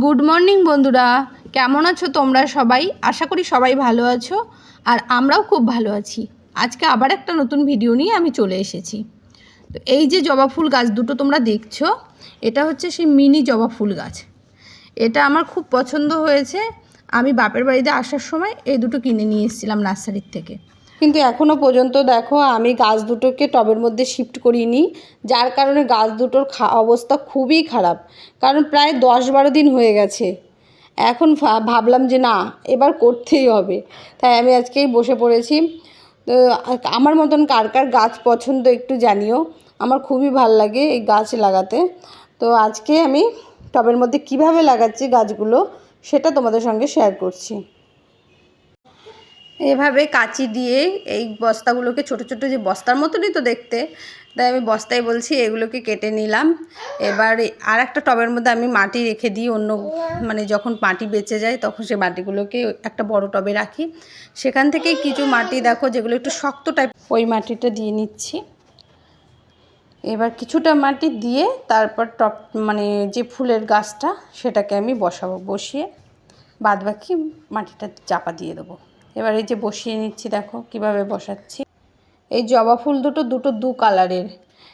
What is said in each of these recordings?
Good morning বন্ধুরা। কেমন আছো তোমরা সবাই? আশা করি সবাই ভালো আছো, আর আমরাও খুব ভালো আছি। আজকে আবার একটা নতুন ভিডিও নিয়ে আমি চলে এসেছি। তো এই যে জবা ফুল গাছ দুটো তোমরা দেখছ, এটা হচ্ছে সেই মিনি জবা ফুল গাছ। এটা আমার খুব পছন্দ হয়েছে। আমি বাপের বাড়িতে আসার সময় এই দুটো কিনে নিয়ে এসেছিলাম নার্সারির থেকে। কিন্তু এখনও পর্যন্ত দেখো আমি গাছ দুটোকে টবের মধ্যে শিফট করিনি। যার কারণে গাছ দুটোর অবস্থা খুবই খারাপ। কারণ প্রায় দশ বারো দিন হয়ে গেছে। এখন ভাবলাম যে না, এবার করতেই হবে। তাই আমি আজকেই বসে পড়েছি। তো আমার মতন কার কার গাছ পছন্দ একটু জানিও। আমার খুবই ভালো লাগে এই গাছ লাগাতে। তো আজকে আমি টবের মধ্যে কীভাবে লাগাচ্ছি গাছগুলো, সেটা তোমাদের সঙ্গে শেয়ার করছি। এভাবে কাঁচি দিয়ে এই বস্তাগুলোকে ছোট ছোট যে বস্তার মতনই তো দেখতে, তাই আমি বস্তায় বলছি এগুলোকে কেটে নিলাম। এবার আর একটা টবের মধ্যে আমি মাটি রেখে দিই, অন্য মানে যখন মাটি বেঁচে যায় তখন সে মাটিগুলোকে একটা বড় টবে রাখি। সেখান থেকে কিছু মাটি দেখো যেগুলো একটু শক্ত টাইপ ওই মাটিটা দিয়ে নিচ্ছি। এবার কিছুটা মাটি দিয়ে তারপর টপ মানে যে ফুলের গাছটা সেটাকে আমি বসাবো, বসিয়ে বাদ বাকি মাটিটা চাপা দিয়ে দেবো। এবার এই যে বসিয়ে নিচ্ছি, দেখো কীভাবে বসাচ্ছি। এই জবা ফুল দুটো দুটো দু কালারের।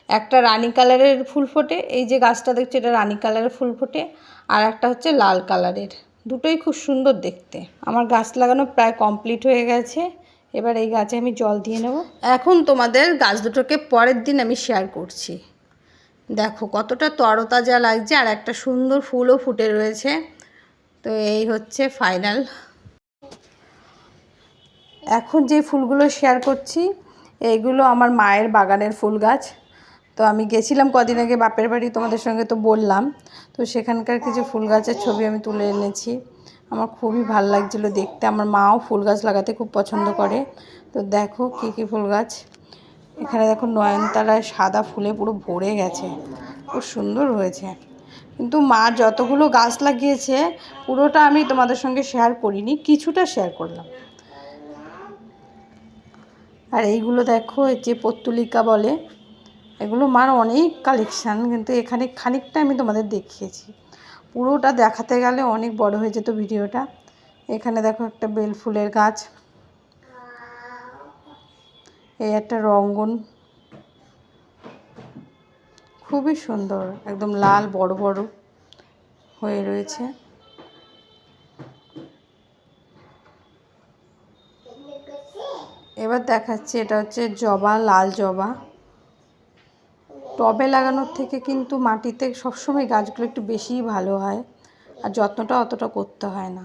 একটা রানী কালারের ফুল ফোটে, এই যে গাছটা দেখছি এটা রানী কালারের ফুল ফোটে, আর একটা হচ্ছে লাল কালারের। দুটোই খুব সুন্দর দেখতে। আমার গাছ লাগানো প্রায় কমপ্লিট হয়ে গেছে। এবার এই গাছে আমি জল দিয়ে নেব। এখন তোমাদের গাছ দুটোকে পরের দিন আমি শেয়ার করছি। দেখো কতটা তরতাজা লাগছে, আর একটা সুন্দর ফুলও ফুটে রয়েছে। তো এই হচ্ছে ফাইনাল। এখন যে ফুলগুলো শেয়ার করছি এইগুলো আমার মায়ের বাগানের ফুল গাছ। তো আমি গেছিলাম কদিন আগে, বাপের বাড়ি তোমাদের সঙ্গে তো বললাম। তো সেখানকার কিছু ফুল গাছের ছবি আমি তুলে এনেছি। আমার খুবই ভালো লাগছিল দেখতে। আমার মাও ফুল গাছ লাগাতে খুব পছন্দ করে। তো দেখো কী কী ফুল গাছ। এখানে দেখো নয়নতারায় সাদা ফুলে পুরো ভরে গেছে। খুব সুন্দর হয়েছে। কিন্তু মা যতগুলো গাছ লাগিয়েছে, পুরোটা আমি তোমাদের সঙ্গে শেয়ার করিনি, কিছুটা শেয়ার করলাম। আর এইগুলো দেখো যে পত্তুলিকা বলে, এগুলো মার অনেক কালেকশান কিন্তু এখানে খানিকটা আমি তোমাদের দেখিয়েছি। পুরোটা দেখাতে গেলে অনেক বড় হয়ে যেত ভিডিওটা। এখানে দেখো একটা বেল ফুলের গাছ, এই একটা রঙ্গন। খুবই সুন্দর, একদম লাল বড় বড় হয়ে রয়েছে। এবার দেখাচ্ছি, এটা হচ্ছে জবা, লাল জবা। টবে লাগানোর থেকে কিন্তু মাটিতে সবসময় গাছগুলো একটু বেশিই ভালো হয়, আর যত্নটা অতটা করতে হয় না।